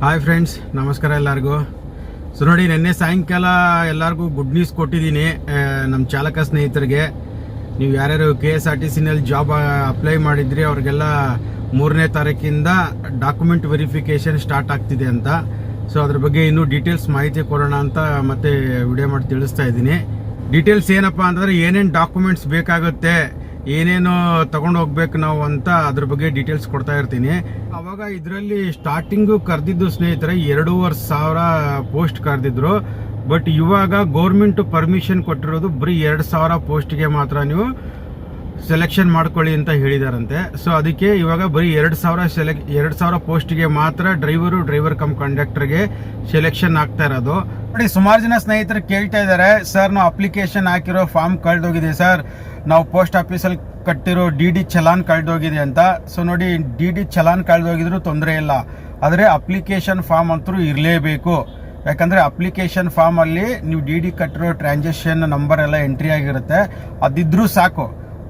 Hi friends ನಮಸ್ಕಾರ ಎಲ್ಲರಿಗೂ. So ನೋಡಿ, ನಿನ್ನೆ ಸಾಯಂಕಾಲ ಎಲ್ಲರಿಗೂ ಗುಡ್ ನ್ಯೂಸ್ ಕೊಟ್ಟಿದ್ದೀನಿ ನಮ್ಮ ಚಾಲಕ ಸ್ನೇಹಿತರಿಗೆ. ನೀವು ಯಾರ್ಯಾರು ಕೆ ಎಸ್ ಆರ್ ಟಿ ಸಿನಲ್ಲಿ ಜಾಬ್ ಅಪ್ಲೈ ಮಾಡಿದ್ರಿ, ಅವ್ರಿಗೆಲ್ಲ ಮೂರನೇ ತಾರೀಕಿಂದ ಡಾಕ್ಯುಮೆಂಟ್ ವೆರಿಫಿಕೇಶನ್ ಸ್ಟಾರ್ಟ್ ಆಗ್ತಿದೆ ಅಂತ. ಸೊ ಅದ್ರ ಬಗ್ಗೆ ಇನ್ನೂ ಡೀಟೇಲ್ಸ್ ಮಾಹಿತಿ ಕೊಡೋಣ ಅಂತ ಮತ್ತೆ ವಿಡಿಯೋ ಮಾಡಿ ತಿಳಿಸ್ತಾ ಇದ್ದೀನಿ. ಡೀಟೇಲ್ಸ್ ಏನಪ್ಪಾ ಅಂತಂದ್ರೆ ಏನೇನು ಡಾಕ್ಯುಮೆಂಟ್ಸ್ ಬೇಕಾಗುತ್ತೆ ಏನೇನು ತಗೊಂಡು ಹೋಗ್ಬೇಕು ನಾವು ಅಂತ ಅದ್ರ ಬಗ್ಗೆ ಡೀಟೇಲ್ಸ್ ಕೊಡ್ತಾ ಇರ್ತೀನಿ. ಅವಾಗ ಇದರಲ್ಲಿ ಸ್ಟಾರ್ಟಿಂಗು ಕರೆದಿದ್ದು ಸ್ನೇಹಿತರೆ, ಎರಡೂವರೆ ಸಾವಿರ ಪೋಸ್ಟ್ ಕರೆದಿದ್ರು. ಬಟ್ ಇವಾಗ ಗೌರ್ಮೆಂಟ್ ಪರ್ಮಿಷನ್ ಕೊಟ್ಟಿರೋದು ಬರೀ ಎರಡು ಸಾವಿರ ಪೋಸ್ಟ್ಗೆ ಮಾತ್ರ ನೀವು ಸೆಲೆಕ್ಷನ್ ಮಾಡ್ಕೊಳ್ಳಿ ಅಂತ ಹೇಳಿದಾರಂತೆ. ಸೊ ಅದಕ್ಕೆ ಇವಾಗ ಬರೀ ಎರಡು ಸಾವಿರ ಸೆಲೆಕ್ ಎರಡು ಸಾವಿರ ಪೋಸ್ಟ್ಗೆ ಮಾತ್ರ ಡ್ರೈವರು ಡ್ರೈವರ್ ಕಮ್ ಕಂಡಕ್ಟರ್ಗೆ ಸೆಲೆಕ್ಷನ್ ಆಗ್ತಾ ಇರೋದು. ನೋಡಿ, ಸುಮಾರು ಜನ ಸ್ನೇಹಿತರು ಕೇಳ್ತಾ ಇದ್ದಾರೆ ಸರ್ ನಾವು ಅಪ್ಲಿಕೇಶನ್ ಹಾಕಿರೋ ಫಾರ್ಮ್ ಕಳೆದೋಗಿದೆ ಸರ್ ನಾವು ಪೋಸ್ಟ್ ಆಫೀಸಲ್ಲಿ ಕಟ್ಟಿರೋ ಡಿ ಡಿ ಚಲಾನ್ ಕಳೆದೋಗಿದೆ ಅಂತ. ಸೊ ನೋಡಿ ಡಿ ಡಿ ಚಲಾನ್ ಕಳೆದೋಗಿದ್ರು ತೊಂದರೆ ಇಲ್ಲ. ಆದರೆ ಅಪ್ಲಿಕೇಶನ್ ಫಾರ್ಮ್ ಅಂತೂ ಇರಲೇಬೇಕು. ಯಾಕಂದರೆ ಅಪ್ಲಿಕೇಶನ್ ಫಾರ್ಮಲ್ಲಿ ನೀವು ಡಿ ಡಿ ಕಟ್ಟಿರೋ ಟ್ರಾನ್ಸಾಕ್ಷನ್ ನಂಬರ್ ಎಲ್ಲ ಎಂಟ್ರಿ ಆಗಿರುತ್ತೆ. ಅದಿದ್ರೂ ಸಾಕು.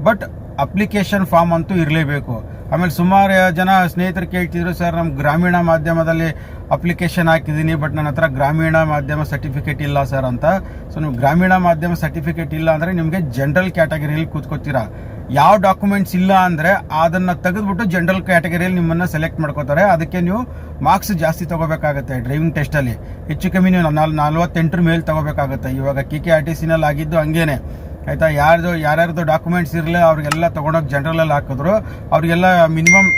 ಬಟ್ ಅಪ್ಲಿಕೇಶನ್ ಫಾರ್ಮ್ ಅಂತೂ ಇರಲೇಬೇಕು. ಆಮೇಲೆ ಸುಮಾರು ಜನ ಸ್ನೇಹಿತರು ಕೇಳ್ತಿದ್ರು, ಸರ್ ನಮ್ಮ ಗ್ರಾಮೀಣ ಮಾಧ್ಯಮದಲ್ಲಿ ಅಪ್ಲಿಕೇಶನ್ ಹಾಕಿದ್ದೀನಿ, ಬಟ್ ನನ್ನ ಹತ್ರ ಗ್ರಾಮೀಣ ಮಾಧ್ಯಮ ಸರ್ಟಿಫಿಕೇಟ್ ಇಲ್ಲ, ಸರ್, ಅಂತ. ಸೊ, ನೀವು ಗ್ರಾಮೀಣ ಮಾಧ್ಯಮ ಸರ್ಟಿಫಿಕೇಟ್ ಇಲ್ಲ ಅಂದರೆ ನಿಮಗೆ ಜನರಲ್ ಕ್ಯಾಟಗರಿಯಲ್ಲಿ ಕೂತ್ಕೋತೀರಾ. ಯಾವ ಡಾಕ್ಯುಮೆಂಟ್ಸ್ ಇಲ್ಲ ಅಂದರೆ ಅದನ್ನು ತೆಗೆದುಬಿಟ್ಟು ಜನರಲ್ ಕ್ಯಾಟಗರಿಯಲ್ಲಿ ನಿಮ್ಮನ್ನು ಸೆಲೆಕ್ಟ್ ಮಾಡ್ಕೋತಾರೆ. ಅದಕ್ಕೆ ನೀವು ಮಾರ್ಕ್ಸ್ ಜಾಸ್ತಿ ತಗೋಬೇಕಾಗುತ್ತೆ ಡ್ರೈವಿಂಗ್ ಟೆಸ್ಟಲ್ಲಿ ಹೆಚ್ಚು ಕಮ್ಮಿ ನೀವು ನಾಲ್, ನಲ್ವತ್ತೆಂಟರ ಮೇಲೆ ತಗೋಬೇಕಾಗುತ್ತೆ. ಇವಾಗ ಕೆ ಕೆ ಆರ್ ಟಿ ಸಿನಲ್ಲಿ ಆಗಿದ್ದು ಹಂಗೇನೆ. ಆಯ್ತಾ? ಯಾರ್ದು ಯಾರ್ಯಾರ್ದು ಡಾಕ್ಯುಮೆಂಟ್ಸ್ ಇರಲಿ ಅವ್ರಿಗೆಲ್ಲ ತೊಗೊಂಡೋಗಿ ಜನರಲಲ್ಲಿ ಹಾಕಿದ್ರು. ಅವರಿಗೆಲ್ಲ ಮಿನಿಮಮ್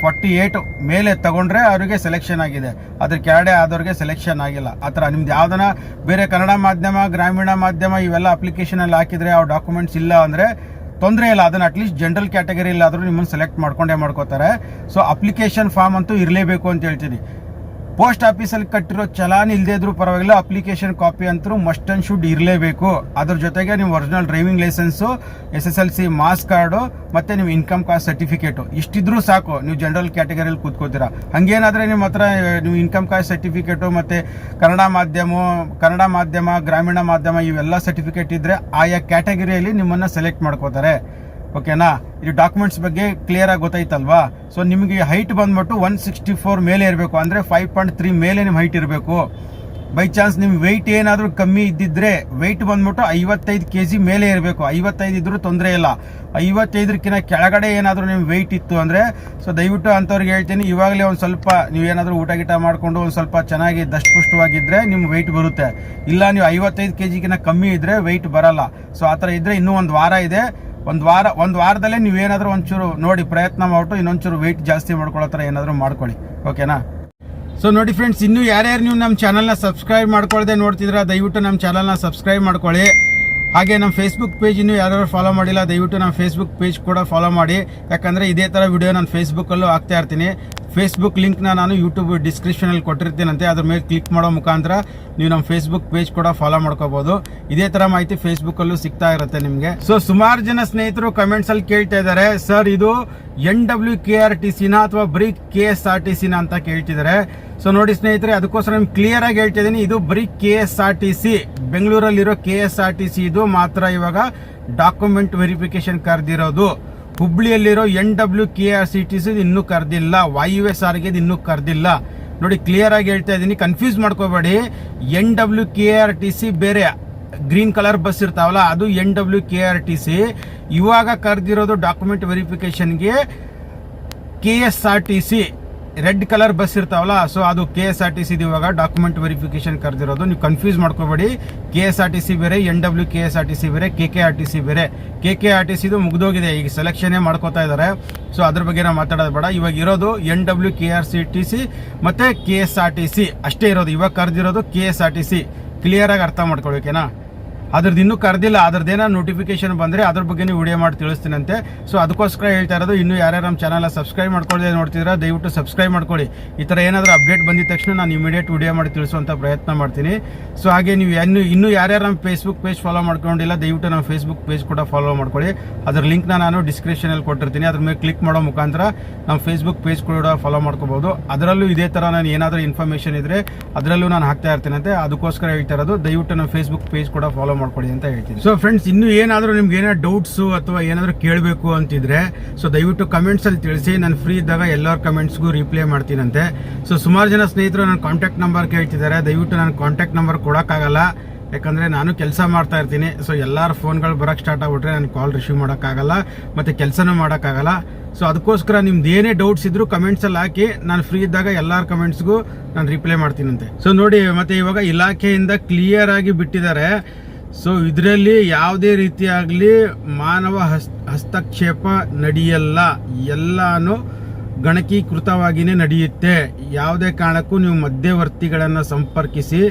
ಫಾರ್ಟಿ ಏಯ್ಟ್ ಮೇಲೆ ತಗೊಂಡ್ರೆ ಅವರಿಗೆ ಸೆಲೆಕ್ಷನ್ ಆಗಿದೆ. ಅದ್ರ ಕೆಳಗಡೆ ಆದವ್ರಿಗೆ ಸೆಲೆಕ್ಷನ್ ಆಗಿಲ್ಲ. ಆ ಥರ. ನಿಮ್ದು ಯಾವ್ದನ ಬೇರೆ ಕನ್ನಡ ಮಾಧ್ಯಮ, ಗ್ರಾಮೀಣ ಮಾಧ್ಯಮ ಇವೆಲ್ಲ ಅಪ್ಲಿಕೇಶನಲ್ಲಿ ಹಾಕಿದ್ರೆ ಆ ಡಾಕ್ಯುಮೆಂಟ್ಸ್ ಇಲ್ಲ ಅಂದರೆ ತೊಂದರೆ ಇಲ್ಲ. ಅದನ್ನ ಅಟ್ಲೀಸ್ಟ್ ಜನರಲ್ ಕ್ಯಾಟಗರಿ ಇಲ್ಲಾದರೂ ನಿಮ್ಮನ್ನು ಸೆಲೆಕ್ಟ್ ಮಾಡ್ಕೊಂಡೇ ಮಾಡ್ಕೋತಾರೆ. ಸೊ ಅಪ್ಲಿಕೇಶನ್ ಫಾರ್ಮ್ ಅಂತೂ ಇರಲೇಬೇಕು ಅಂತ ಹೇಳ್ತೀನಿ ಪೋಸ್ಟ್ ಆಫೀಸಲ್ಲಿ ಕಟ್ಟಿರೋ ಚಲಾನ್ ಇಲ್ಲದೇ ಇದ್ರೂ ಪರವಾಗಿಲ್ಲ, ಅಪ್ಲಿಕೇಶನ್ ಕಾಪಿ ಅಂತೂ ಮಸ್ಟ್ ಅಂಡ್ ಶುಡ್ ಇರಲೇಬೇಕು. ಅದ್ರ ಜೊತೆಗೆ ನೀವು original driving licence S S L C marks card ಮತ್ತೆ ನೀವು ಇನ್ಕಮ್ ಕಾಸ್ಟ್ ಸರ್ಟಿಫಿಕೇಟು ಇಷ್ಟಿದ್ರೂ ಸಾಕು, ನೀವು ಜನರಲ್ ಕ್ಯಾಟಗರಿಯಲ್ಲಿ ಕೂತ್ಕೋತೀರಾ. ಹಂಗೇನಾದ್ರೆ ನಿಮ್ಮ ಹತ್ರ, ನೀವು ಇನ್ಕಮ್ ಕಾಸ್ಟ್ ಸರ್ಟಿಫಿಕೇಟು ಮತ್ತೆ ಕನ್ನಡ ಮಾಧ್ಯಮ ಕನ್ನಡ ಮಾಧ್ಯಮ, ಗ್ರಾಮೀಣ ಮಾಧ್ಯಮ, ಇವೆಲ್ಲ ಸರ್ಟಿಫಿಕೇಟ್ ಇದ್ರೆ ಆಯಾ ಕ್ಯಾಟಗರಿಯಲ್ಲಿ ನಿಮ್ಮನ್ನ ಸೆಲೆಕ್ಟ್ ಮಾಡ್ಕೋತಾರೆ. ಓಕೆನಾ? ಇದು ಡಾಕ್ಯುಮೆಂಟ್ಸ್ ಬಗ್ಗೆ ಕ್ಲಿಯರ್ ಆಗಿ ಗೊತ್ತಾಯ್ತಲ್ವಾ? ಸೊ ನಿಮಗೆ ಹೈಟ್ ಬಂದ್ಬಿಟ್ಟು ಒನ್ ಸಿಕ್ಸ್ಟಿ ಫೋರ್ ಮೇಲೆ ಇರಬೇಕು. ಅಂದರೆ ಫೈವ್ ಪಾಯಿಂಟ್ ತ್ರೀ ಮೇಲೆ ನಿಮ್ಮ ಹೈಟ್ ಇರಬೇಕು. ಬೈ ಚಾನ್ಸ್ ನಿಮ್ಮ ವೆಯ್ಟ್ ಏನಾದರೂ ಕಮ್ಮಿ ಇದ್ದಿದ್ರೆ ವೆಯ್ಟ್ ಬಂದ್ಬಿಟ್ಟು ಐವತ್ತೈದು ಕೆ ಜಿ ಮೇಲೆ ಇರಬೇಕು. ಐವತ್ತೈದು ಇದ್ದರೂ ತೊಂದರೆ ಇಲ್ಲ. ಐವತ್ತೈದಕ್ಕಿಂತ ಕೆಳಗಡೆ ಏನಾದರೂ ನಿಮ್ಮ ವೆಯ್ಟ್ ಇತ್ತು ಅಂದರೆ ಸೊ ದಯವಿಟ್ಟು ಅಂಥವ್ರಿಗೆ ಹೇಳ್ತೀನಿ, ಇವಾಗಲೇ ಒಂದು ಸ್ವಲ್ಪ ನೀವೇನಾದರೂ ಊಟ ಗೀಟ ಮಾಡಿಕೊಂಡು ಒಂದು ಸ್ವಲ್ಪ ಚೆನ್ನಾಗಿ ದಷ್ಟಪುಷ್ಟವಾಗಿದ್ದರೆ ನಿಮ್ಮ ವೆಯ್ಟ್ ಬರುತ್ತೆ. ಇಲ್ಲ, ನೀವು ಐವತ್ತೈದು ಕೆ ಜಿಗಿಂತ ಕಮ್ಮಿ ಇದ್ದರೆ ವೆಯ್ಟ್ ಬರಲ್ಲ. ಸೊ ಆ ಥರ ಇದ್ದರೆ ಇನ್ನೂ ಒಂದು ವಾರ ಇದೆ. ಒಂದು ವಾರ, ಒಂದು ವಾರದಲ್ಲೇ ನೀವು ಏನಾದರೂ ಒಂಚೂರು ನೋಡಿ ಪ್ರಯತ್ನ ಮಾಡ್ಬಿಟ್ಟು ಇನ್ನೊಂಚೂರು ವೆಯ್ಟ್ ಜಾಸ್ತಿ ಮಾಡ್ಕೊಳ್ಳೋ ಥರ ಏನಾದರೂ ಮಾಡ್ಕೊಳ್ಳಿ. ಓಕೆನಾ ಸೊ ನೋಡಿ ಫ್ರೆಂಡ್ಸ್ ಇನ್ನೂ ಯಾರ್ಯಾರು ನೀವು ನಮ್ಮ ಚಾನಲ್ನ ಸಬ್ಸ್ಕ್ರೈಬ್ ಮಾಡ್ಕೊಳ್ಳದೆ ನೋಡ್ತಿದ್ರೆ ದಯವಿಟ್ಟು ನಮ್ಮ ಚಾನಲ್ನ ಸಬ್ಸ್ಕ್ರೈಬ್ ಮಾಡ್ಕೊಳ್ಳಿ. ಹಾಗೆ ನಮ್ಮ ಫೇಸ್ಬುಕ್ ಪೇಜ್ ಇನ್ನೂ ಯಾರ್ಯಾರು ಫಾಲೋ ಮಾಡಿಲ್ಲ, ದಯವಿಟ್ಟು ನಮ್ಮ ಫೇಸ್ಬುಕ್ ಪೇಜ್ ಕೂಡ ಫಾಲೋ ಮಾಡಿ. ಯಾಕಂದರೆ ಇದೇ ಥರ ವಿಡಿಯೋ ನಾನು ಫೇಸ್ಬುಕ್ಕಲ್ಲೂ ಹಾಕ್ತಾ ಇರ್ತೀನಿ. ಫೇಸ್ಬುಕ್ ಲಿಂಕ್ನ ನಾನು ಯೂಟ್ಯೂಬ್ ಡಿಸ್ಕ್ರಿಪ್ಷನಲ್ಲಿ ಕೊಟ್ಟಿರ್ತೀನಂತೆ, ಅದ್ರ ಮೇಲೆ ಕ್ಲಿಕ್ ಮಾಡೋ ಮುಖಾಂತರ ನೀವು ನಮ್ಮ ಫೇಸ್ಬುಕ್ ಪೇಜ್ ಕೂಡ ಫಾಲೋ ಮಾಡ್ಕೋಬೋದು. ಇದೇ ತರ ಮಾಹಿತಿ ಫೇಸ್ಬುಕ್ಕಲ್ಲೂ ಸಿಗ್ತಾ ಇರುತ್ತೆ ನಿಮಗೆ. ಸೊ ಸುಮಾರು ಜನ ಸ್ನೇಹಿತರು ಕಮೆಂಟ್ಸಲ್ಲಿ ಕೇಳ್ತಾ ಇದ್ದಾರೆ. ಸರ್ ಇದು N W K R T ಸಿನ ಅಥವಾ ಬರೀ ಕೆ ಎಸ್ ಆರ್ ಟಿ ಸಿನ ಅಂತ ಕೇಳ್ತಿದ್ದಾರೆ. ಸೊ ನೋಡಿ ಸ್ನೇಹಿತರೆ, ಅದಕ್ಕೋಸ್ಕರ ನಿಮ್ಗೆ ಕ್ಲಿಯರ್ ಆಗಿ ಹೇಳ್ತಾ ಇದ್ದೀನಿ. ಇದು ಬರೀ K S R T C ಬೆಂಗಳೂರಲ್ಲಿರೋ K S R T C ಇದು ಮಾತ್ರ ಇವಾಗ ಡಾಕ್ಯುಮೆಂಟ್ ವೆರಿಫಿಕೇಶನ್ ಕರೆದಿರೋದು. ಹುಬ್ಳಿಯಲ್ಲಿರೋ N W K R C T C ಇನ್ನೂ ಕರೆದಿಲ್ಲ. ವಾಯು ಎಸ್ ಆರ್ಗೆ ಇನ್ನೂ ಕರೆದಿಲ್ಲ. ನೋಡಿ ಕ್ಲಿಯರ್ ಆಗಿ ಹೇಳ್ತಾ ಇದ್ದೀನಿ. ಕನ್ಫ್ಯೂಸ್ ಮಾಡ್ಕೋಬೇಡಿ. N W K R T C ಬೇರೆ ಗ್ರೀನ್ ಕಲರ್ ಬಸ್ ಇರ್ತಾವಲ್ಲ, ಅದು N W K R T C ಇವಾಗ ಕರೆದಿರೋದು document ವೆರಿಫಿಕೇಶನ್ಗೆ K S R T C red colour bus ಇರ್ತಾವಲ್ಲ ಸೊ ಅದು K S R T C ಇವಾಗ document verification ಕರೆದಿರೋದು. ನೀವು ಕನ್ಫ್ಯೂಸ್ ಮಾಡ್ಕೋಬೇಡಿ. K S R T C ಬೇರೆ N W K S R T C ಬೇರೆ K K R T C ಬೇರೆ. K K R T ಸಿದು ಮುಗಿದೋಗಿದೆ, ಈಗ ಸೆಲೆಕ್ಷನ್ನೇ ಮಾಡ್ಕೋತಾ ಇದ್ದಾರೆ ಸೊ ಅದ್ರ ಬಗ್ಗೆ ನಾವು ಮಾತಾಡೋದು ಬೇಡ. ಇವಾಗ ಇರೋದು N W K R C T C ಮತ್ತು K S R T C ಅಷ್ಟೇ ಇರೋದು. ಇವಾಗ ಕರೆದಿರೋದು K S R T C ಕ್ಲಿಯರಾಗಿ ಅರ್ಥ ಮಾಡ್ಕೊಳ್ಬೇಕೇನಾ ಅದ್ರದ್ದು ಇನ್ನೂ ಕರೆದಿಲ್ಲ ಅದ್ರದ್ದೇನೋ ನೋಟಿಫಿಕೇಶನ್ ಬಂದರೆ ಅದ್ರ ಬಗ್ಗೆ ನೀವು ವಿಡಿಯೋ ಮಾಡಿ ತಿಳಿಸ್ತೀನಂತೆ. ಸೊ ಅದಕ್ಕೋಸ್ಕರ ಹೇಳ್ತಾ ಇರೋದು, ಇನ್ನೂ ಯಾರ್ಯಾರು ನಮ್ಮ ಚಾನಲ್ ಸಬ್ಸ್ಕ್ರೈಬ್ ಮಾಡ್ಕೊಳ್ಳದೆ ನೋಡ್ತಿದ್ರೆ ದಯವಿಟ್ಟು ಸಬ್ಸ್ಕ್ರೈಬ್ ಮಾಡ್ಕೊಳ್ಳಿ. ಈ ಥರ ಏನಾದರೂ ಅಪ್ಡೇಟ್ ಬಂದಿದ ತಕ್ಷಣ ನಾನು ಇಮಿಡಿಯೇಟ್ ವಿಡಿಯೋ ಮಾಡಿ ತಿಳಿಸುವಂಥ ಪ್ರಯತ್ನ ಮಾಡ್ತೀನಿ. ಸೊ ಹಾಗೆ ನೀವು ಇನ್ನು, ಇನ್ನೂ ಯಾರ್ಯಾರು ನಮ್ಮ ಫೇಸ್ಬುಕ್ ಪೇಜ್ ಫಾಲೋ ಮಾಡ್ಕೊಂಡಿಲ್ಲ, ದಯವಿಟ್ಟು ನಮ್ಮ ಫೇಸ್ಬುಕ್ ಪೇಜ್ ಕೂಡ ಫಾಲೋ ಮಾಡ್ಕೊಳ್ಳಿ. ಅದ್ರ ಲಿಂಕ್ನ ನಾನು ಡಿಸ್ಕ್ರಿಪ್ಷನಲ್ಲಿ ಕೊಟ್ಟಿರ್ತೀನಿ. ಅದ್ರ ಮೇಲೆ ಕ್ಲಿಕ್ ಮಾಡೋ ಮುಖಾಂತರ ನಮ್ಮ ಫೇಸ್ಬುಕ್ ಪೇಜ್ ಕೂಡ ಫಾಲೋ ಮಾಡ್ಕೋಬೋದು. ಅದರಲ್ಲೂ ಇದೇ ಥರ ನಾನು ಏನಾದರೂ ಇನ್ಫಾರ್ಮೇಷನ್ ಇದ್ದರೆ ಅದರಲ್ಲೂ ನಾನು ಹಾಕ್ತಾ ಇರ್ತೀನಂತೆ. ಅದಕ್ಕೋಸ್ಕರ ಹೇಳ್ತಾ ಇರೋದು, ದಯವಿಟ್ಟು ನಮ್ಮ ಫೇಸ್ಬುಕ್ ಪೇಜ್ ಕೂಡ ಫಾಲೋ ಮಾಡ್ಕೊಳ್ಳಿ ಅಂತ ಹೇಳ್ತೀನಿ. ಸೊ ಫ್ರೆಂಡ್ಸ್ ಇನ್ನು ಏನಾದರೂ ನಿಮ್ಗೆ ಏನಾದ್ರು ಡೌಟ್ಸು ಅಥವಾ ಏನಾದರೂ ಕೇಳಬೇಕು ಅಂತಿದ್ರೆ ಸೊ ದಯವಿಟ್ಟು ಕಮೆಂಟ್ಸಲ್ಲಿ ತಿಳಿಸಿ. ನಾನು ಫ್ರೀ ಇದ್ದಾಗ ಎಲ್ಲರ ಕಮೆಂಟ್ಸ್ಗೂ ರಿಪ್ಲೈ ಮಾಡ್ತೀನಂತೆ. ಸೊ ಸುಮಾರು ಜನ ಸ್ನೇಹಿತರು ನನ್ನ ಕಾಂಟ್ಯಾಕ್ಟ್ ನಂಬರ್ ಕೇಳ್ತಿದ್ದಾರೆ. ದಯವಿಟ್ಟು ನನ್ನ ಕಾಂಟ್ಯಾಕ್ಟ್ ನಂಬರ್ ಕೊಡೋಕ್ಕಾಗಲ್ಲ. ಯಾಕಂದರೆ ನಾನು ಕೆಲಸ ಮಾಡ್ತಾ ಇರ್ತೀನಿ. ಸೊ ಎಲ್ಲರ ಫೋನ್ಗಳು ಬರೋಕ್ಕೆ ಸ್ಟಾರ್ಟ್ ಆಗ್ಬಿಟ್ರೆ ನಾನು ಕಾಲ್ ರಿಸೀವ್ ಮಾಡೋಕ್ಕಾಗಲ್ಲ. ಮತ್ತು ಕೆಲಸನೂ ಮಾಡೋಕ್ಕಾಗಲ್ಲ. ಸೊ ಅದಕ್ಕೋಸ್ಕರ ನಿಮ್ದು ಏನೇ ಡೌಟ್ಸ್ ಇದ್ದರೂ ಕಮೆಂಟ್ಸಲ್ಲಿ ಹಾಕಿ, ನಾನು ಫ್ರೀ ಇದ್ದಾಗ ಎಲ್ಲರ ಕಮೆಂಟ್ಸ್ಗೂ ನಾನು ರಿಪ್ಲೈ ಮಾಡ್ತೀನಂತೆ. ಸೊ ನೋಡಿ, ಮತ್ತೆ ಇವಾಗ ಇಲಾಖೆಯಿಂದ ಕ್ಲಿಯರ್ ಆಗಿ ಬಿಟ್ಟಿದ್ದಾರೆ. ಸೊ ಇದರಲ್ಲಿ ಯಾವುದೇ ರೀತಿಯಾಗಲಿ ಮಾನವ ಹಸ್, ಹಸ್ತಕ್ಷೇಪ ನಡೆಯಲ್ಲ. ಎಲ್ಲನೂ ಗಣಕೀಕೃತವಾಗಿಯೇ ನಡೆಯುತ್ತೆ. ಯಾವುದೇ ಕಾರಣಕ್ಕೂ ನೀವು ಮಧ್ಯವರ್ತಿಗಳನ್ನು ಸಂಪರ್ಕಿಸಿ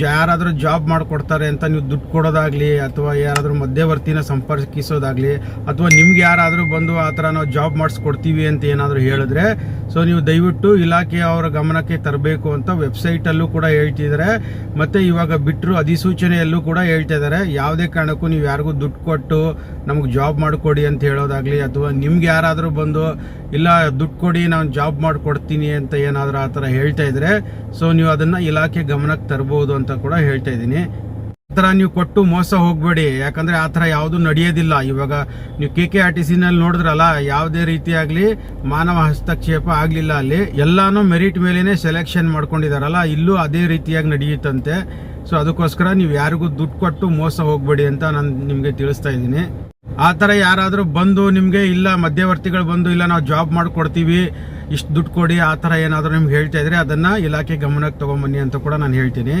ಯಾರಾದರೂ ಜಾಬ್ ಮಾಡಿಕೊಡ್ತಾರೆ ಅಂತ ನೀವು ದುಡ್ಡು ಕೊಡೋದಾಗಲಿ ಅಥವಾ ಯಾರಾದರೂ ಮಧ್ಯವರ್ತಿನ ಸಂಪರ್ಕಿಸೋದಾಗಲಿ ಅಥವಾ ನಿಮ್ಗೆ ಯಾರಾದರೂ ಬಂದು ಆ ಥರ ನಾವು ಜಾಬ್ ಮಾಡಿಸ್ಕೊಡ್ತೀವಿ ಅಂತ ಏನಾದರೂ ಹೇಳಿದ್ರೆ, ಸೊ ನೀವು ದಯವಿಟ್ಟು ಇಲಾಖೆ ಅವರ ಗಮನಕ್ಕೆ ತರಬೇಕು ಅಂತ ವೆಬ್ಸೈಟಲ್ಲೂ ಕೂಡ ಹೇಳ್ತಿದ್ದಾರೆ. ಮತ್ತು ಇವಾಗ ಬಿಟ್ಟರು ಅಧಿಸೂಚನೆಯಲ್ಲೂ ಕೂಡ ಹೇಳ್ತಾ ಇದ್ದಾರೆ ಯಾವುದೇ ಕಾರಣಕ್ಕೂ ನೀವು ಯಾರಿಗೂ ದುಡ್ಡು ಕೊಟ್ಟು ನಮಗೆ ಜಾಬ್ ಮಾಡಿಕೊಡಿ ಅಂತ ಹೇಳೋದಾಗಲಿ ಅಥವಾ ನಿಮ್ಗೆ ಯಾರಾದರೂ ಬಂದು, ಇಲ್ಲ, ದುಡ್ಡು ಕೊಡಿ, ನಾನು ಜಾಬ್ ಮಾಡಿಕೊಡ್ತೀನಿ ಅಂತ ಏನಾದರೂ ಆ ಥರ ಹೇಳ್ತಾ ಇದ್ರೆ, ಸೊ ನೀವು ಅದನ್ನು ಇಲಾಖೆ ಗಮನಕ್ಕೆ ತರ್ಬೋದು ಅಂತ ಕೂಡ ಹೇಳ್ತಾ ಇದ್ದೀನಿ. ಆ ಥರ ನೀವು ಕೊಟ್ಟು ಮೋಸ ಹೋಗಬೇಡಿ. ಯಾಕಂದ್ರೆ ಆ ಥರ ಯಾವುದು ನಡೆಯೋದಿಲ್ಲ. ಇವಾಗ ನೀವು ಕೆ ಕೆ ಆರ್ ಟಿ ಸಿನಲ್ಲಿ ನೋಡಿದ್ರಲ್ಲ, ಯಾವುದೇ ರೀತಿಯಾಗಲಿ ಮಾನವ ಹಸ್ತಕ್ಷೇಪ ಆಗಲಿಲ್ಲ ಅಲ್ಲಿ. ಎಲ್ಲಾನು ಮೆರಿಟ್ ಮೇಲೇನೆ ಸೆಲೆಕ್ಷನ್ ಮಾಡ್ಕೊಂಡಿದಾರಲ್ಲ, ಇಲ್ಲೂ ಅದೇ ರೀತಿಯಾಗಿ ನಡೆಯುತ್ತಂತೆ. ಸೊ ಅದಕ್ಕೋಸ್ಕರ ನೀವು ಯಾರಿಗೂ ದುಡ್ಡು ಕೊಟ್ಟು ಮೋಸ ಹೋಗಬೇಡಿ ಅಂತ ನಾನು ನಿಮಗೆ ತಿಳಿಸ್ತಾ ಇದ್ದೀನಿ. ಆ ಥರ ಯಾರಾದರೂ ಬಂದು ನಿಮಗೆ ಇಲ್ಲ, ಮಧ್ಯವರ್ತಿಗಳು ಬಂದು ಇಲ್ಲ, ನಾವು ಜಾಬ್ ಮಾಡಿಕೊಡ್ತೀವಿ, ಇಷ್ಟು ದುಡ್ಡು ಕೊಡಿ, ಆ ಥರ ಏನಾದರೂ ನಿಮ್ಗೆ ಹೇಳ್ತಾ ಇದ್ರೆ ಅದನ್ನು ಇಲಾಖೆ ಗಮನಕ್ಕೆ ತೊಗೊಂಬನ್ನಿ ಅಂತ ಕೂಡ ನಾನು ಹೇಳ್ತೀನಿ.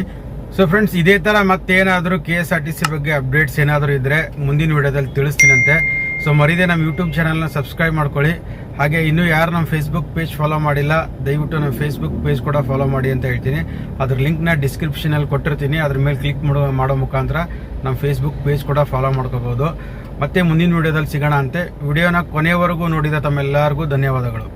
ಸೊ ಫ್ರೆಂಡ್ಸ್ ಇದೇ ಥರ ಮತ್ತೇನಾದರೂ K S R T C ಬಗ್ಗೆ ಅಪ್ಡೇಟ್ಸ್ ಏನಾದರೂ ಇದ್ದರೆ ಮುಂದಿನ ವಿಡಿಯೋದಲ್ಲಿ ತಿಳಿಸ್ತೀನಂತೆ. ಸೊ ಮರಿದೆ ನಮ್ಮ ಯೂಟ್ಯೂಬ್ ಚಾನಲ್ನ ಸಬ್ಸ್ಕ್ರೈಬ್ ಮಾಡ್ಕೊಳ್ಳಿ. ಹಾಗೆ ಇನ್ನೂ ಯಾರು ನಮ್ಮ ಫೇಸ್ಬುಕ್ ಪೇಜ್ ಫಾಲೋ ಮಾಡಿಲ್ಲ, ದಯವಿಟ್ಟು ನಮ್ಮ ಫೇಸ್ಬುಕ್ ಪೇಜ್ ಕೂಡ ಫಾಲೋ ಮಾಡಿ ಅಂತ ಹೇಳ್ತೀನಿ. ಅದ್ರ ಲಿಂಕ್ನ ಡಿಸ್ಕ್ರಿಪ್ಷನಲ್ಲಿ ಕೊಟ್ಟಿರ್ತೀನಿ. ಅದ್ರ ಮೇಲೆ ಕ್ಲಿಕ್ ಮಾಡೋ ಮಾಡೋ ಮುಖಾಂತರ ನಮ್ಮ ಫೇಸ್ಬುಕ್ ಪೇಜ್ ಕೂಡ ಫಾಲೋ ಮಾಡ್ಕೋಬೋದು ಮತ್ತೆ ಮುಂದಿನ ವಿಡಿಯೋದಲ್ಲಿ ಸಿಗೋಣ ಅಂತೆ. ವಿಡಿಯೋನ ಕೊನೆಯವರೆಗೂ ನೋಡಿದ ತಮ್ಮೆಲ್ಲರಿಗೂ ಧನ್ಯವಾದಗಳು.